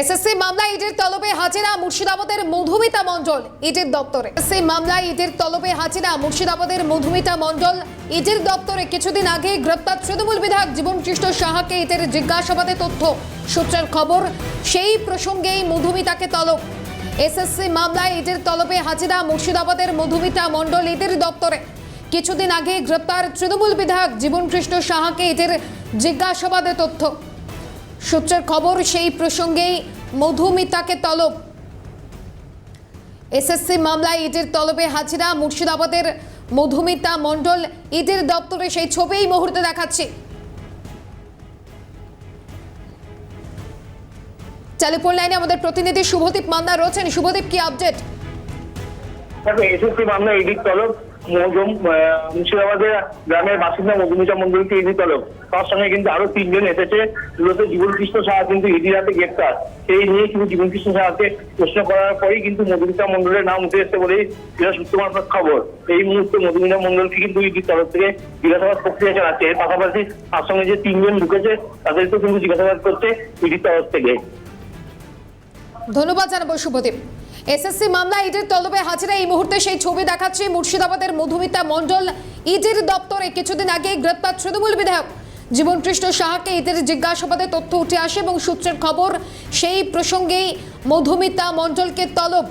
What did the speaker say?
SSC মামলায় ইডির তলবে হাজিরা মুর্শিদাবাদের মধুমিতা মণ্ডল ইডির দপ্তরে। এসএসসি মামলায় ইডির তলবে হাজিরা মুর্শিদাবাদের মধুমিতা মণ্ডল ইডির দপ্তরে। কিছুদিন আগে গ্রেপ্তার তৃণমূল বিধায়ক জীবনকৃষ্ণ সাহাকে ইটের জিজ্ঞাসাবাদে তথ্য, সূত্রের খবর, সেই প্রসঙ্গেই মধুমিতাকে তলব। এসএসসি মামলায় ইডির তলবে হাজিরা মুর্শিদাবাদের মধুমিতা মণ্ডল ইডির দপ্তরে। কিছুদিন আগে গ্রেপ্তার তৃণমূল বিধায়ক জীবনকৃষ্ণ সাহাকে ইটের জিজ্ঞাসাবাদে তথ্য। সূত্রের খবর, সেই প্রসঙ্গেই মধুমিতাকে তলব। এসএসসি মামলায় ইডির তলবে হাজিরা মুর্শিদাবাদের মধুমিতা মণ্ডল। ইডির দপ্তরে সেই ছবি এই মুহূর্তে দেখাচ্ছি। টেলিফোন লাইনে আমাদের প্রতিনিধি শুভদীপ মান্না রয়েছেন। শুভদীপ, কি আপডেট? এসএসসি মামলা ইডির তলব। মজুম মুর্শিদাবাদের গ্রামের বাসিন্দা মধুমিতা মন্ডলকে ইডি তলব তার সঙ্গে কিন্তু আরও তিনজন এসেছে মূলত জীবনকৃষ্ণ সাহা কিন্তু ইডির হাতে গ্রেপ্তার। সেই নিয়ে কিন্তু জীবনকৃষ্ণ সাহাকে প্রশ্ন করার পরেই কিন্তু মধুমিতা মন্ডলের নাম উঠে এসছে বলেই যেটা সূত্র মারফত খবর। এই মুহূর্তে মধুমিতা মন্ডলকে কিন্তু ইডির তরফ থেকে জিজ্ঞাসাবাদ প্রক্রিয়া চালাচ্ছে। এর পাশাপাশি তার সঙ্গে যে তিনজন ঢুকেছে, তাদেরকেও কিন্তু জিজ্ঞাসাবাদ করছে ইডির তরফ থেকে। ধন্যবাদ জানাব শুভদীপ। এসএসসি মামলা ইডির তলবে হাজিরা। এই মুহূর্তে সেই ছবি দেখাচ্ছে মুর্শিদাবাদের মধুমিতা মন্ডল ইডির দপ্তরে কিছুদিন আগে গ্রেপ্তার তৃণমূল বিধায়ক জীবন কৃষ্ণ সাহাকে ইডির জিজ্ঞাসাবাদে তথ্য উঠে আসে এবং সূত্রের খবর, সেই প্রসঙ্গেই মধুমিতা মণ্ডলকে তলব